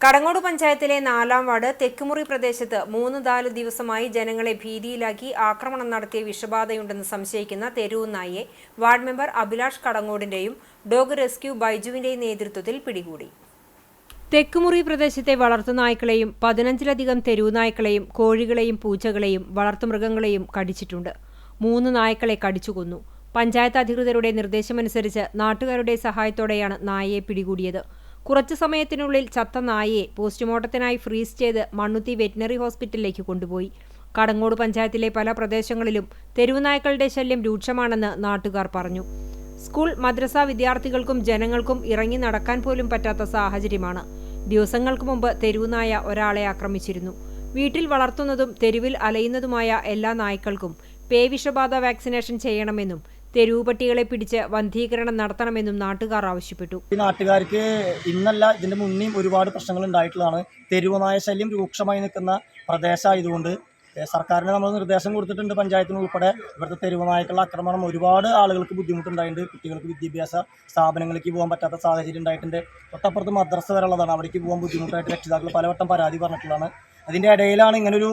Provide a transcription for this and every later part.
കടങ്ങോട് പഞ്ചായത്തിലെ നാലാം വാർഡ് തെക്കുമുറി പ്രദേശത്ത് മൂന്ന് നാല് ദിവസമായി ജനങ്ങളെ ഭീതിയിലാക്കി ആക്രമണം നടത്തിയ വിഷബാധയുണ്ടെന്ന് സംശയിക്കുന്ന തെരുവു നായെ വാർഡ് മെമ്പർ അഭിലാഷ് കടങ്ങോടിന്റെയും ഡോഗ് റെസ്ക്യൂ ബൈജുവിന്റെയും നേതൃത്വത്തിൽ പിടികൂടി. തെക്കുമുറി പ്രദേശത്തെ വളർത്തുനായ്ക്കളെയും പതിനഞ്ചിലധികം തെരുവുനായ്ക്കളെയും കോഴികളെയും പൂച്ചകളെയും വളർത്തുമൃഗങ്ങളെയും കടിച്ചിട്ടുണ്ട്. മൂന്ന് നായ്ക്കളെ കടിച്ചുകൊന്നു. പഞ്ചായത്ത് അധികൃതരുടെ നിർദ്ദേശമനുസരിച്ച് നാട്ടുകാരുടെ സഹായത്തോടെയാണ് നായയെ പിടികൂടിയത്. കുറച്ചു സമയത്തിനുള്ളിൽ ചത്ത നായയെ പോസ്റ്റ്മോർട്ടത്തിനായി ഫ്രീസ് ചെയ്ത് മണ്ണുത്തി വെറ്റിനറി ഹോസ്പിറ്റലിലേക്ക് കൊണ്ടുപോയി. കടങ്ങോട് പഞ്ചായത്തിലെ പല പ്രദേശങ്ങളിലും തെരുവുനായ്ക്കളുടെ ശല്യം രൂക്ഷമാണെന്ന് നാട്ടുകാർ പറഞ്ഞു. സ്കൂൾ മദ്രസ വിദ്യാർത്ഥികൾക്കും ജനങ്ങൾക്കും ഇറങ്ങി നടക്കാൻ പോലും പറ്റാത്ത സാഹചര്യമാണ്. ദിവസങ്ങൾക്ക് മുമ്പ് തെരുവുനായ ഒരാളെ ആക്രമിച്ചിരുന്നു. വീട്ടിൽ വളർത്തുന്നതും തെരുവിൽ അലയുന്നതുമായ എല്ലാ നായ്ക്കൾക്കും പേവിഷബാധ വാക്സിനേഷൻ ചെയ്യണമെന്നും തെരുവ് പട്ടികളെ പിടിച്ച് വന്ധീകരണം നടത്തണമെന്നും നാട്ടുകാർ ആവശ്യപ്പെട്ടു. ഈ നാട്ടുകാർക്ക് ഇന്നല്ല ഇതിന്റെ മുന്നേയും ഒരുപാട് പ്രശ്നങ്ങൾ ഉണ്ടായിട്ടുള്ളതാണ്. തെരുവുനായ ശല്യം രൂക്ഷമായി നിൽക്കുന്ന പ്രദേശമായതുകൊണ്ട് സർക്കാരിന് നമ്മൾ നിർദ്ദേശം കൊടുത്തിട്ടുണ്ട് പഞ്ചായത്തിന് ഉൾപ്പെടെ. ഇവിടുത്തെ തെരുവുനായ്ക്കളുടെ ആക്രമണം ഒരുപാട് ആളുകൾക്ക് ബുദ്ധിമുട്ടുണ്ടായിട്ടുണ്ട്. കുട്ടികൾക്ക് വിദ്യാഭ്യാസ സ്ഥാപനങ്ങളിലേക്ക് പോകാൻ പറ്റാത്ത സാഹചര്യം ഉണ്ടായിട്ടുണ്ട്. തൊട്ടപ്പുറത്ത് മദ്രസ വരെയുള്ളതാണ് അവിടേക്ക് പോകാൻ ബുദ്ധിമുട്ടായിട്ട് രക്ഷിതാക്കൾ പലവട്ടം പരാതി പറഞ്ഞിട്ടുള്ളതാണ്. അതിന്റെ ഇടയിലാണ് ഇങ്ങനൊരു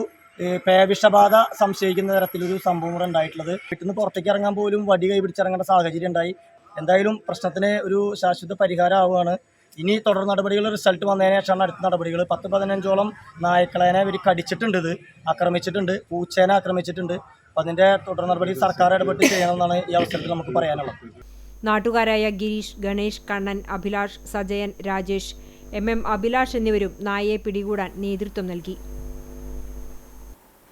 പേവിഷബാധ സംശയിക്കുന്ന തരത്തിലൊരു സംഭവം കൂടെ ഉണ്ടായിട്ടുള്ളത്. വീട്ടിൽ നിന്ന് പുറത്തേക്ക് ഇറങ്ങാൻ പോലും വടി കൈ പിടിച്ചിറങ്ങേണ്ട സാഹചര്യം ഉണ്ടായി. എന്തായാലും പ്രശ്നത്തിന് ഒരു ശാശ്വത പരിഹാരം ആവുകയാണ്. ഇനി തുടർ നടപടികൾ റിസൾട്ട് വന്നതിന് ശേഷമാണ് അടുത്ത നടപടികൾ. പത്ത് പതിനഞ്ചോളം നായ്ക്കളേനെ ഇവർ കടിച്ചിട്ടുണ്ട് ഇത്. ആക്രമിച്ചിട്ടുണ്ട്. പൂച്ചേനെ ആക്രമിച്ചിട്ടുണ്ട്. അപ്പം അതിന്റെ തുടർ നടപടി സർക്കാർ ഇടപെട്ട് ചെയ്യണമെന്നാണ് ഈ അവസരത്തിൽ നമുക്ക് പറയാനുള്ളത്. നാട്ടുകാരായ ഗിരീഷ് ഗണേഷ് കണ്ണൻ അഭിലാഷ് സജയൻ രാജേഷ് എം എം അഭിലാഷ് എന്നിവരും നായയെ പിടികൂടാൻ നേതൃത്വം നൽകി.